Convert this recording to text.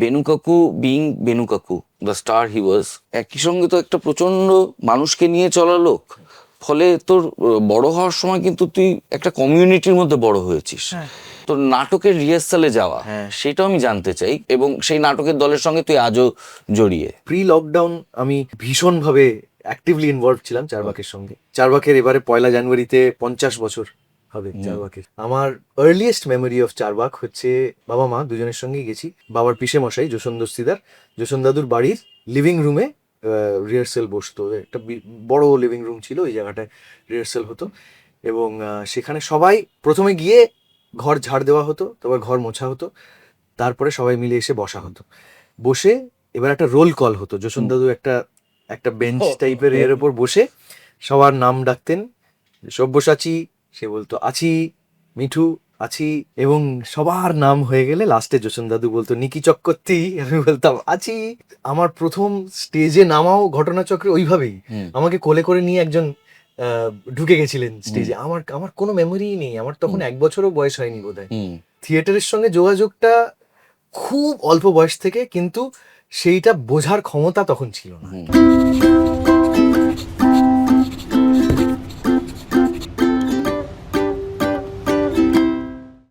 বেনু কাকু বিং বেনু কাকু the star হি ওয়াজ একই সঙ্গে তো একটা প্রচণ্ড মানুষকে নিয়ে চলা লোক। ফলে তোর বড় হওয়ার সময় কিন্তু তুই একটা কমিউনিটির মধ্যে বড় হয়েছিস। তোর নাটকের রিহার্সালে যাওয়া হ্যাঁ। সেটাও আমি জানতে চাই এবং সেই নাটকের দলের সঙ্গে তুই আজও জড়িয়ে। প্রি লকডাউন আমি ভীষণভাবে অ্যাক্টিভলি ইনভলভ ছিলাম চারবাকের সঙ্গে। চারবাকের এবারে পয়লা জানুয়ারিতে পঞ্চাশ বছর হবে চারবাকের আমার আর্লিয়েস্ট মেমোরি অফ চারবাক হচ্ছে বাবা মা দুজনের সঙ্গেই গেছি। বাবার পিসে মশাই যশোন দস্তিদার যশোন দাদুর বাড়ির লিভিং রুমে রিহার্সেল বসতো। একটা বড় লিভিং রুম ছিল ওই জায়গাটায় রিহার্সেল হতো। এবং সেখানে সবাই প্রথমে গিয়ে ঘর ঝাড় দেওয়া হতো তারপর ঘর মোছা হতো। তারপরে সবাই মিলে এসে বসা হতো। বসে এবার একটা রোল কল হতো। যশোন দাদু একটা একটা বেঞ্চ টাইপের এর উপর বসে সবার নাম ডাকতেন। সব্যসাচী সে বলতো আছি মিঠু আছি। এবং সবার নাম হয়ে গেলে লাস্টে যশোন দাদু বলতো নিকি চক্রবর্তী। আমি বলতাম আছি। আমার প্রথম স্টেজে নামাও ঘটনাচক্রে ওইভাবেই। আমাকে কোলে করে নিয়ে একজন ঢুকে গেছিলেন স্টেজে। আমার আমার কোনো মেমোরিই নেই। আমার তখন এক বছরও বয়স হয়নি বোধহয়। হুম। থিয়েটারের সঙ্গে যোগাযোগটা খুব অল্প বয়স থেকে কিন্তু সেইটা বোঝার ক্ষমতা তখন ছিল না।